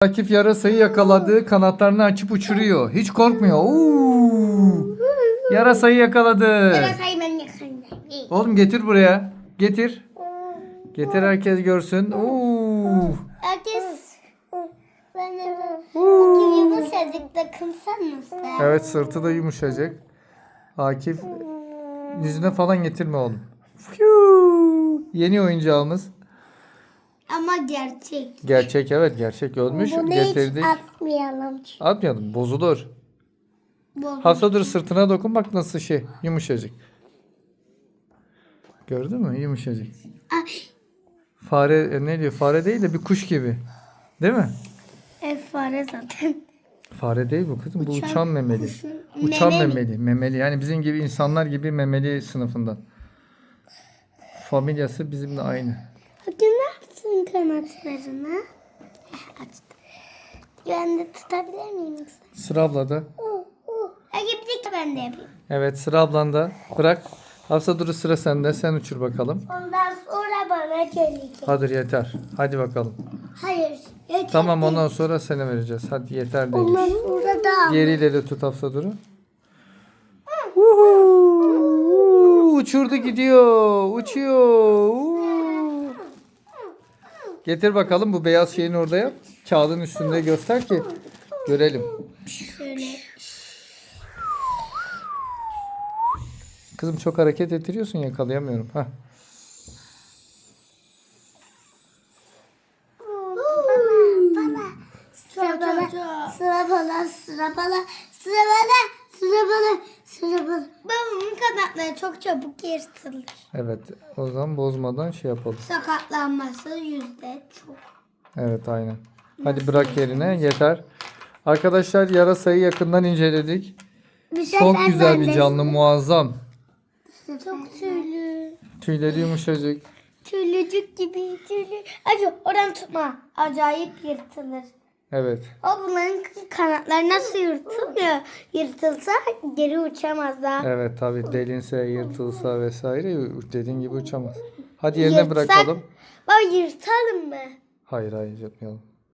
Akif yarasayı yakaladı. Kanatlarını açıp uçuruyor. Hiç korkmuyor. Oo! Yarasayı yakaladı. Yarasayı ben yakındayım. Oğlum getir buraya. Getir. Getir herkes görsün. Oo! Herkes ben de yumuşacık dokunsan nasıl? Evet sırtı da yumuşacık. Akif yüzüne falan getirme oğlum. Yeni oyuncağımız. Ama gerçek. Gerçek evet gerçek ölmüş. Getirdik. atmayalım. Atmayalım bozulur. Bozuk. Hafsa dur sırtına dokun bak nasıl şey yumuşacık. Gördün mü yumuşacık. Ay, Fare e, ne diyor fare değil de bir kuş gibi. Değil mi? ev fare zaten. Fare değil bu kızım bu Uçan uçan memeli. kuşun Uçan memeli. memeli. Memeli yani bizim gibi insanlar gibi memeli sınıfından. Familyası bizimle aynı. Bakın ne yapsın kanatlarını? Heh, Açtım. Ben de tutabilir miyim? Sıra ablada. De ben de yapayım. Evet sıra ablanda. Bırak. Hafsa duru sıra sende. Sen uçur bakalım. Ondan sonra bana gelecek. Hadi yeter. Hadi bakalım. Hayır. yeter Tamam değil. ondan sonra seni vereceğiz. Hadi yeter değil. Ondan sonra da. Diğeriyle de tut Hafsa duru. Uçurdu gidiyor. Uçuyor. Uhu! Getir bakalım bu beyaz şeyin orada yap. Kağıdın üstünde göster ki görelim. Şöyle. Kızım çok hareket ettiriyorsun yakalayamıyorum. Hah. Bana. Sıra bana. Sıra bana. Sıra bana. Sıra bana. Sıra bana. Sıra bana. Babamın kanatları çok çabuk yırtılır. Evet o zaman bozmadan şey yapalım. Sakatlanması yüzde çok. Evet aynen. Hadi bırak yerine yeter. Arkadaşlar yarasayı yakından inceledik. Çok güzel bir canlı muazzam. Çok tüylü. Tüyleri yumuşacık. Tüylücük gibi tüylü. Acı oradan tutma. Acayip yırtılır. Evet. O bunların kanatları nasıl yırtılmıyor? Yırtılsa geri uçamazlar. Evet tabi delinse yırtılsa vesaire dediğin gibi uçamaz. Hadi yerine Yırtsak- bırakalım. Baba yırtalım mı? Hayır hayır yapmayalım.